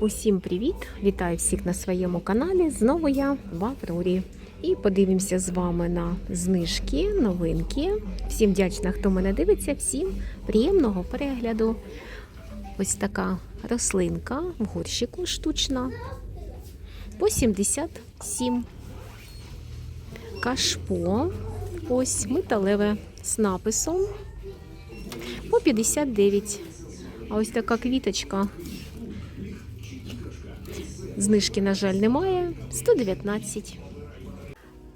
Усім привіт! Вітаю всіх на своєму каналі. Знову я в Аврорі. І подивимося з вами на знижки, новинки. Всім вдячна, хто мене дивиться, всім приємного перегляду. Ось така рослинка в горщику штучна по 77. Кашпо, ось металеве з написом по 59. А ось така квіточка. Знижки, на жаль, немає. 119.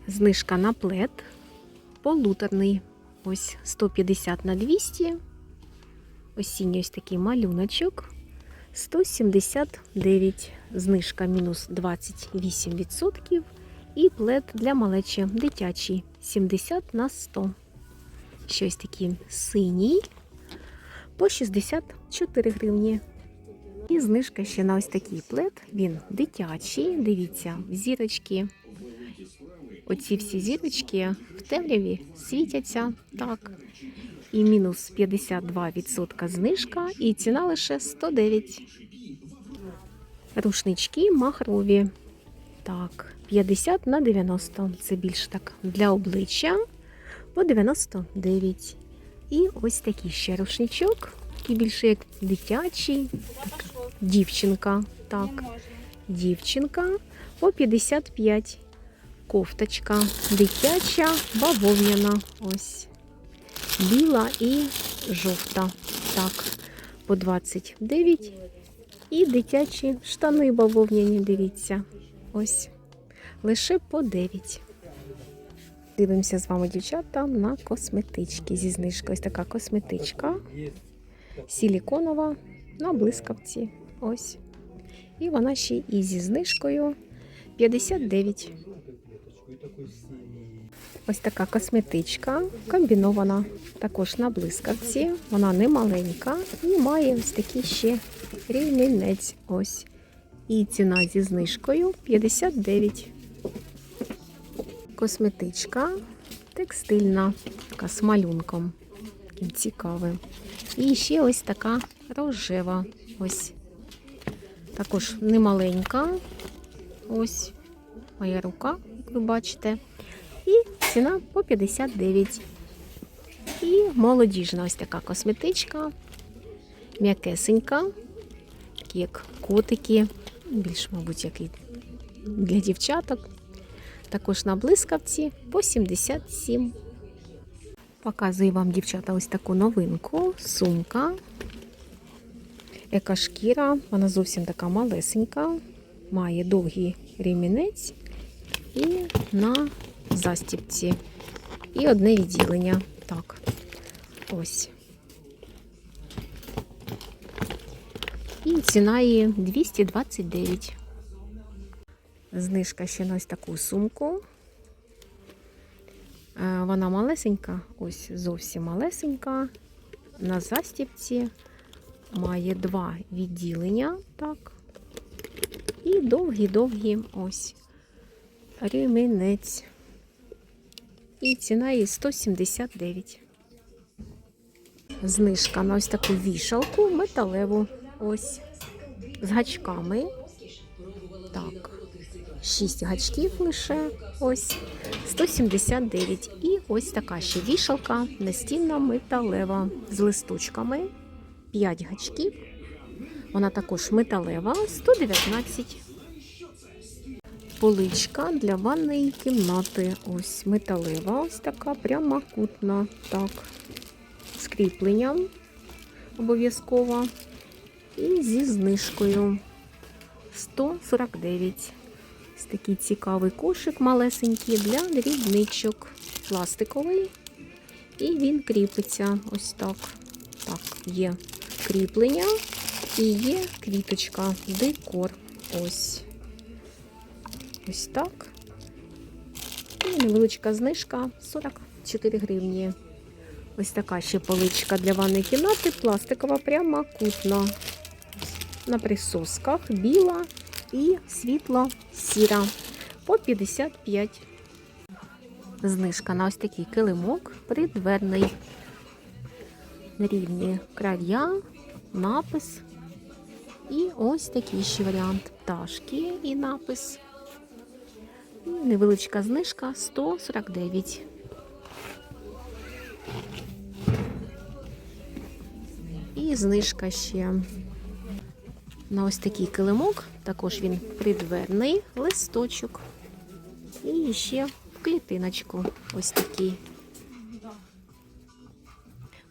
Знижка на плед. Полуторний. Ось 150 на 200. Осінній ось такий малюночок. 179. Знижка мінус 28%. І плед для малечі дитячий 70 на 100. Щось такий синій по 64 гривні. І знижка ще на ось такий плед. Він дитячий. Дивіться, зірочки. Оці всі зірочки в темряві світяться так. І мінус 52% знижка, і ціна лише 109. Рушнички махрові. Так, 50 на 90. Це більш так для обличчя по 99. І ось такий ще рушничок, який більше як дитячий. Така дівчинка. Так, дівчинка по 55. Кофточка дитяча, бавовняна. Ось. Біла і жовта. Так, по 29. І дитячі штани бавовняні, дивіться. Ось. Лише по 9. Дивимося з вами, дівчата, на косметички зі знижкою. Ось така косметичка. Силіконова на блискавці. Ось. І вона ще і зі знижкою 59. Ось така косметичка комбінована. Також на блискавці. Вона не маленька і має ось такий ще рівнинець. Ось. І ціна зі знижкою 59. Косметичка текстильна, така з малюнком. Таким цікавим. І ще ось така рожева. Ось. Також немаленька. Ось моя рука, як ви бачите. І ціна по 59. І молодіжна ось така косметичка. М'якесенька, такі як котики, більш, мабуть, як і для дівчаток. Також на блискавці по 77. Показую вам, дівчата, ось таку новинку. Сумка. Яка шкіра, вона зовсім така малесенька, має довгий ремінець і на застіпці. І одне відділення. Так, ось. І ціна її 229. Знижка ще на ось таку сумку. Е, Вона малесенька, ось зовсім малесенька. На застіпці має два відділення, так. І довгий-довгий ось ремінець. І ціна її 179. Знижка на ось таку вішалку металеву. Ось. З гачками. Так. 6 гачків лише. Ось 179. І ось така ще вішалка настінна металева з листочками. 5 гачків. Вона також металева, 119. Поличка для ванної кімнати. Ось металева, ось така прямокутна. Так, з кріпленням обов'язково. І зі знижкою 149. Ось такий цікавий кошик малесенький для дрібничок. Пластиковий. І він кріпиться ось так. Так, є кріплення і є квіточка, декор. Ось. Ось так. І невеличка знижка 44 гривні. Ось така ще поличка для ванної кімнати, пластикова, прямокутна. На присосках біла і світло сіра по 55. Знижка на ось такий килимок придверний. Рівні края, напис І ось такий ще варіант пташки і напис. Невеличка знижка 149. І знижка ще на ось такий килимок. Також він придверний листочок. І ще в клітиночку ось такий.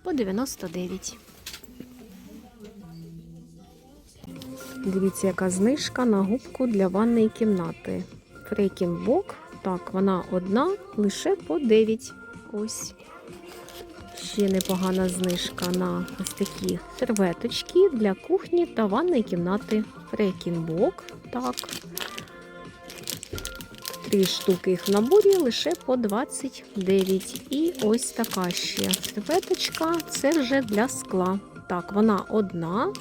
По 99. Дивіться, яка знижка на губку для ванної кімнати. Фрейкінбок. Так, вона одна, лише по 9. Ось. Ще непогана знижка на ось такі серветочки для кухні та ванної кімнати. Фрейкінбок. Так. Три штуки їх в наборі лише по 29. І ось така ще серветочка. Це вже для скла. Так, вона одна.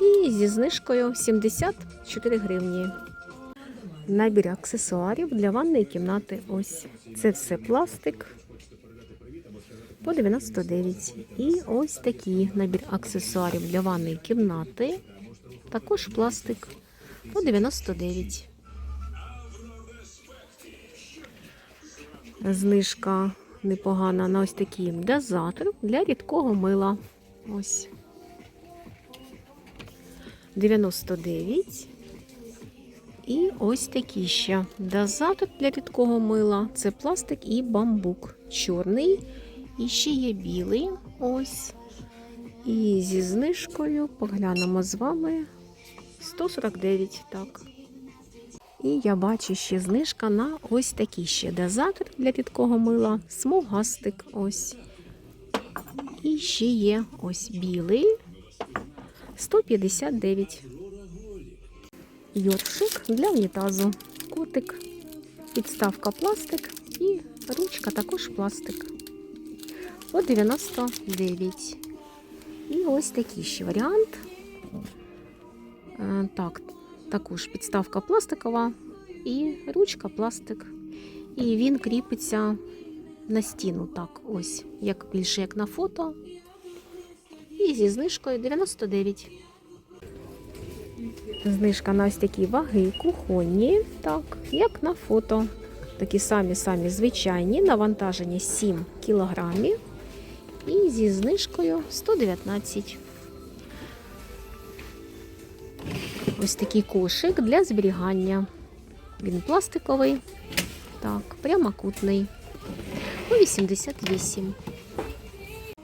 І зі знижкою 74 гривні. Набір аксесуарів для ванної кімнати. Ось. Це все пластик по 99. І ось такий набір аксесуарів для ванної кімнати. Також пластик по 99. Знижка непогана на ось такий дозатор для рідкого мила. Ось. 99. І ось такий ще дозатор для рідкого мила. Це пластик і бамбук. Чорний. І ще є білий. Ось. І зі знижкою поглянемо з вами 149. Так. І я бачу ще знижка на ось такий ще дозатор для рідкого мила. Смугастик. Ось. І ще є ось білий. 159. Йоршик для унітазу. Котик, підставка пластик і ручка також пластик. По 99. І ось такий ще варіант. Е, Так, також підставка пластикова і ручка пластик. І він кріпиться на стіну. Так, ось, як більше як на фото. І зі знижкою 99. Знижка на ось такі ваги кухонні, так, як на фото. Такі самі-самі звичайні, навантаження 7 кілограмів. І зі знижкою 119. Ось такий кошик для зберігання. Він пластиковий, так, прямокутний. По 88.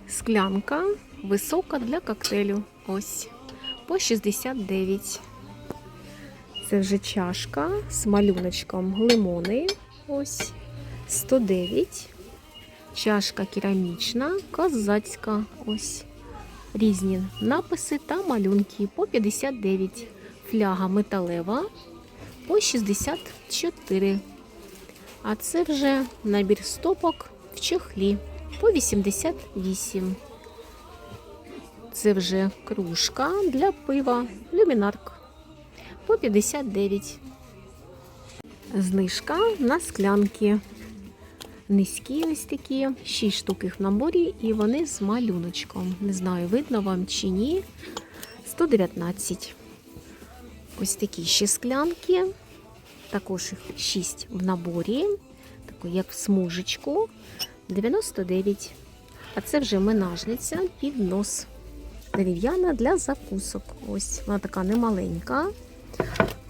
Склянка висока для коктейлю. Ось. По 69. Це вже чашка з малюночком лимони. Ось 109. Чашка керамічна, козацька. Ось. Різні написи та малюнки по 59. Фляга металева по 64. А це вже набір стопок в чохлі по 88. Це вже кружка для пива люмінарк по 59. Знижка на склянки. Низькі ось такі, 6 штук їх в наборі, і вони з малюночком. Не знаю, видно вам чи ні. 119. Ось такі ще склянки. Також їх 6 в наборі. Таку, як в смужечку. 99. А це вже менажниця під нос. Дерев'яна для закусок. Ось вона така немаленька.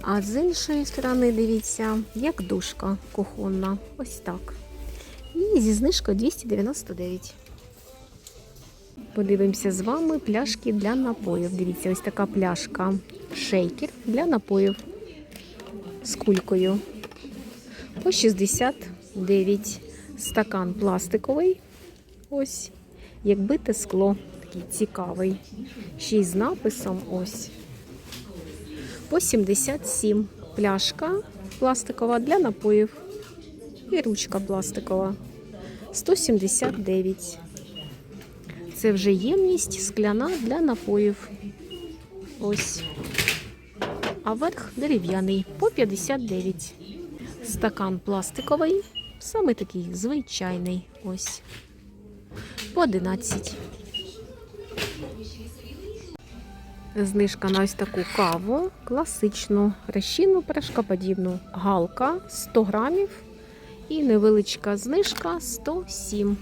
А з іншої сторони, дивіться, як дужка кухонна. Ось так. І зі знижкою 299. Подивимося з вами пляшки для напоїв. Дивіться, ось така пляшка шейкер для напоїв з кулькою. По 69. Стакан пластиковий. Ось. Як бите скло. Такий цікавий. Ще й з написом ось. По 77. Пляшка пластикова для напоїв. І ручка пластикова. 179. Це вже ємність скляна для напоїв. Ось. А верх дерев'яний по 59. Стакан пластиковий, саме такий звичайний. Ось. По 11. Знижка на ось таку каву, класичну, розчинну порошкоподібну. Галка 100 грамів і невеличка знижка 107.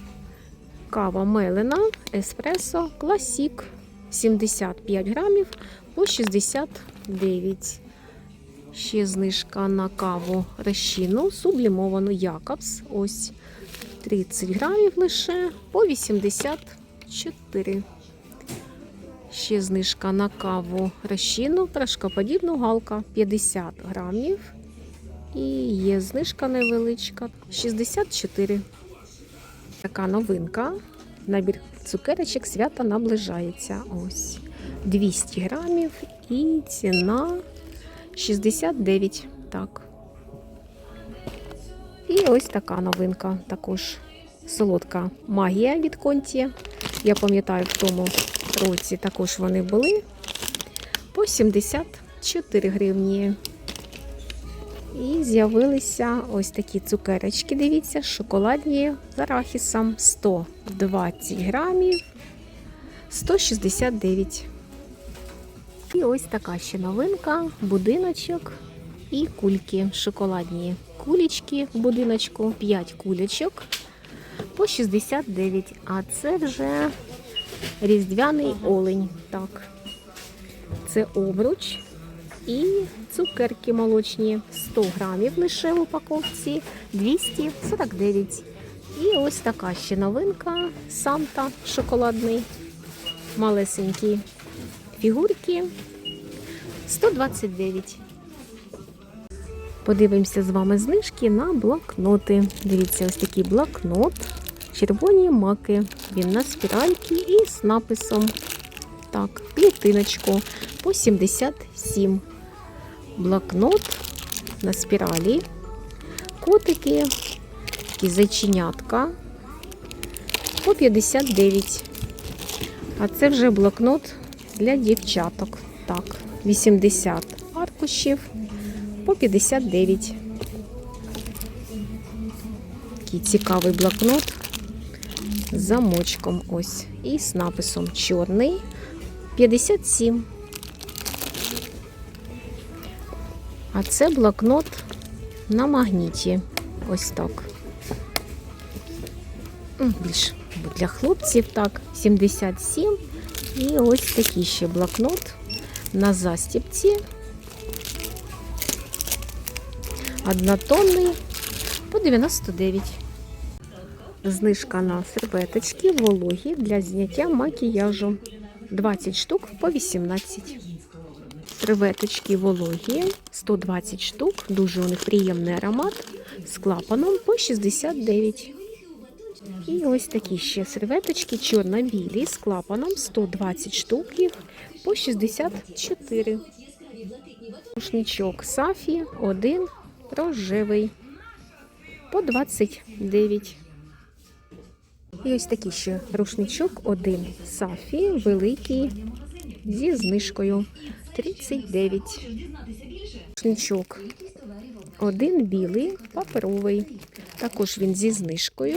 Кава мелена, еспресо, класік 75 грамів по 69. Ще знижка на каву розчинну, сублімовану Якобс. Ось 30 грамів лише по 84. Ще знижка на каву розчинну, порошкоподібну галка 50 грамів. І є знижка невеличка 64. Така новинка. Набір цукерочок свята наближається. Ось 200 грамів і ціна 69. Так. І ось така новинка. Також солодка магія від Конті. Я пам'ятаю, в тому році також вони були по 74 гривні. І з'явилися ось такі цукерочки, дивіться, шоколадні з арахісом 120 грамів, 169. І ось така ще новинка, будиночок і кульки шоколадні. Кулечки в будиночку, 5 кулечок по 69. А це вже різдвяний олень. Так. Це обруч і цукерки молочні 100 грамів лише в упаковці 249. І ось така ще новинка Санта шоколадний. Малесенькі фігурки 129. Подивимося з вами знижки на блокноти. Дивіться, ось такий блокнот. Червоні маки. Він на спіральки і з написом. Так, клітиночку по 77. Блокнот на спіралі. Котики, такі зайченятка по 59. А це вже блокнот для дівчаток. Так, 80 аркушів по 59. Такий цікавий блокнот з замочком ось і з написом чорний 57. А це блокнот на магніті. Ось так. Більш для хлопців, так, 77. І ось такий ще блокнот на застіпці. Однотонний по 99. Знижка на серветочки вологі для зняття макіяжу. 20 штук по 18. Серветочки вологі 120 штук. Дуже у них приємний аромат з клапаном по 69. І ось такі ще серветочки чорно-білі з клапаном 120 штук їх по 64. Рушничок Сафі один рожевий по 29. І ось такий ще рушничок один Сафі великий зі знижкою 39. Шничок. один білий паперовий. Також він зі знижкою